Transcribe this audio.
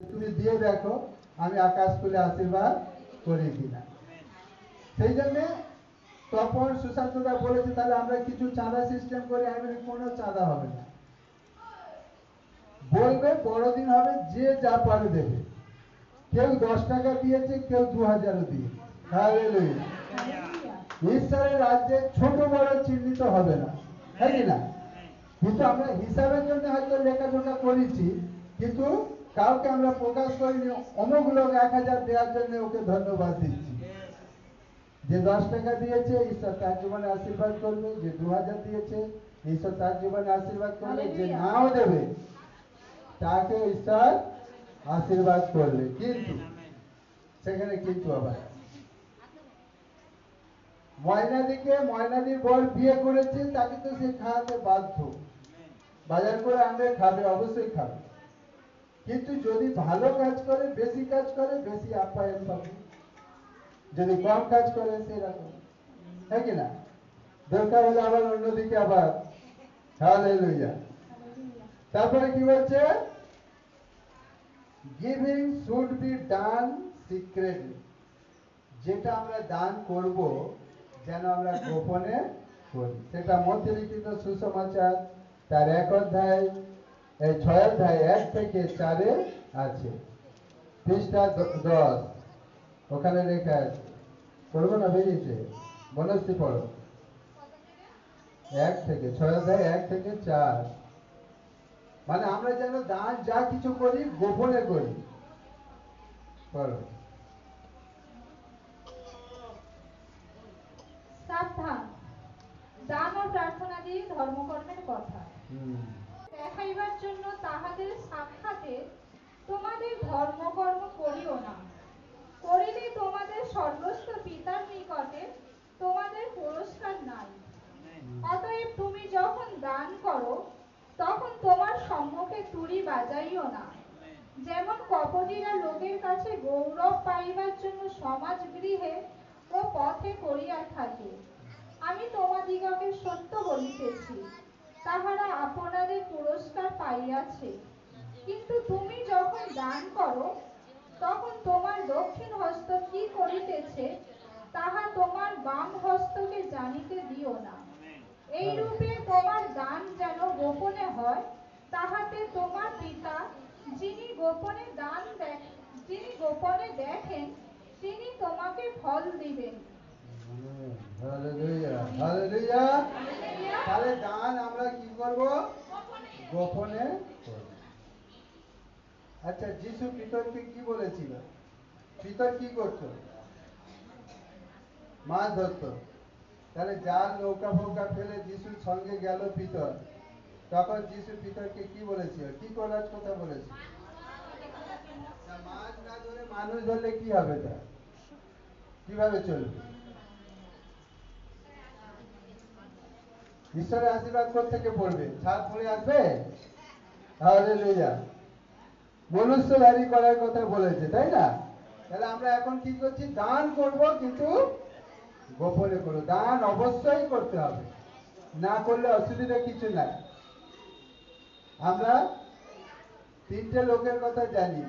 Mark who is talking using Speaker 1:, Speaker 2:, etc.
Speaker 1: তুমি দিয়ে দেখো, আমি আকাশ খুলে আশীর্বাদ করি কিনা সেই জন্যে তখন সুশান্তদা বলেছে তাহলে আমরা কিছু চাঁদা সিস্টেম করে, আমি কোনো চাঁদা হবে না। বলবে, বড়দিন হবে, যে যা পারে দেবে। কেউ দশ টাকা দিয়েছে, কেউ দু হাজারও দিয়ে হালেলুয়া ঈশ্বরের রাজ্যে ছোট বড় চিহ্নিত হবে না কি না? কিন্তু আমরা হিসাবের জন্য হয়তো লেখাজোখা করেছি, কিন্তু কাউকে আমরা প্রকাশ করিনি অমুক লোক এক হাজার দেওয়ার জন্য ওকে ধন্যবাদ দিচ্ছি। যে দশ টাকা দিয়েছে ঈশ্বর তার জীবনে আশীর্বাদ করবে যে দু হাজার দিয়েছে ঈশ্বর তার জীবনে আশীর্বাদ করবে যে নাও দেবে তাকে ঈশ্বর আশীর্বাদ করবে। কিন্তু সেখানে কিন্তু আবার ময়নাদিকে ময়নাদির বর বিয়ে করেছে তাকে তো সে খাওয়াতে বাধ্য। বাজার করে আনলে খাবে অবশ্যই খাবে। কিন্তু যদি ভালো কাজ করে, বেশি কাজ করে, বেশি আপ্যায়ন পাবে। যদি কম কাজ করে, সেরকম। হ্যাঁ কি না? দরকার হলে আবার অন্যদিকে আবার হালেলুয়া তারপরে কি বলছে? Giving should be done secretly যেটা আমরা দান করব, যেন আমরা গোপনে করি। সেটা মধ্যে লিখিত সুসমাচার, তার এক অধ্যায়। এই ছয় অধ্যায় এক থেকে চারে আছে। পৃষ্ঠা দশ। ওখানে লেখা আছে। পড়ব না বেরিয়েছে? বনশ্রী পড়ো। এক থেকে ছয় অধ্যায় এক থেকে চার। মানে আমরা যেন দান যা কিছু করি গোপনে করি। পড়ো।
Speaker 2: সাবধান। দান ও প্রার্থনাদি ধর্মকর্মের কথা। দেখাইবার জন্য তাহাদের সাক্ষাতে তোমাদের ধর্মকর্ম করিও না। করিলে তোমাদের সর্বস্ব পিতার নিকটে তোমাদের পুরস্কার নাই। অতএব তুমি যখন দান করো, তখন তোমার সম্মুখে তুড়ি বাজাইও না। যেমন কপটিরা লোকের কাছে গৌরব পাইবার জন্য সমাজ গৃহে ও পথে করিয়া থাকে। আমি তোমাদিগকে সত্য বলিতেছি। তাহারা আপনাদের পুরস্কার পাইয়াছে। কিন্তু তুমি যখন দান করো, তখন তোমার দক্ষিণ হস্ত কি করিতেছে, তাহা তোমার বাম হস্তকে জানিতে দিও না। এই রূপে তোমার দান যেন গোপনে হয়, তাহাতে তোমার পিতা, যিনি গোপনে দান দেখ যিনি গোপনে দেখেন, তিনি তোমাকে ফল দিবেন
Speaker 1: হালেলুয়া হালেলুয়া তাহলে দান আমরা কি করব? গোপনে আচ্ছা যিশু পিতরকে কি বলেছিল? পিতর কি করত? মাছ ধরত। তাহলে যার নৌকা ফৌকা ফেলে যিশুর সঙ্গে গেল পিতর, তখন যিশু পিতরকে কি বলেছিল? কি করার কথা বলেছিল? মাছ না ধরে মানুষ ধরলে কি হবে তা কীভাবে চলবে? ঈশ্বরের আশীর্বাদ থেকে পড়বে? ছাদ পড়ে আসবে? তাহলে লইয়া মনুষ্যধারী করার কথা বলেছে, তাই না? তাহলে আমরা এখন কি করছি? দান করব কিন্তু গোপনে করো দান অবশ্যই করতে হবে। না করলে অসুবিধা কিছু নাই। আমরা তিনটে লোকের কথা জানি।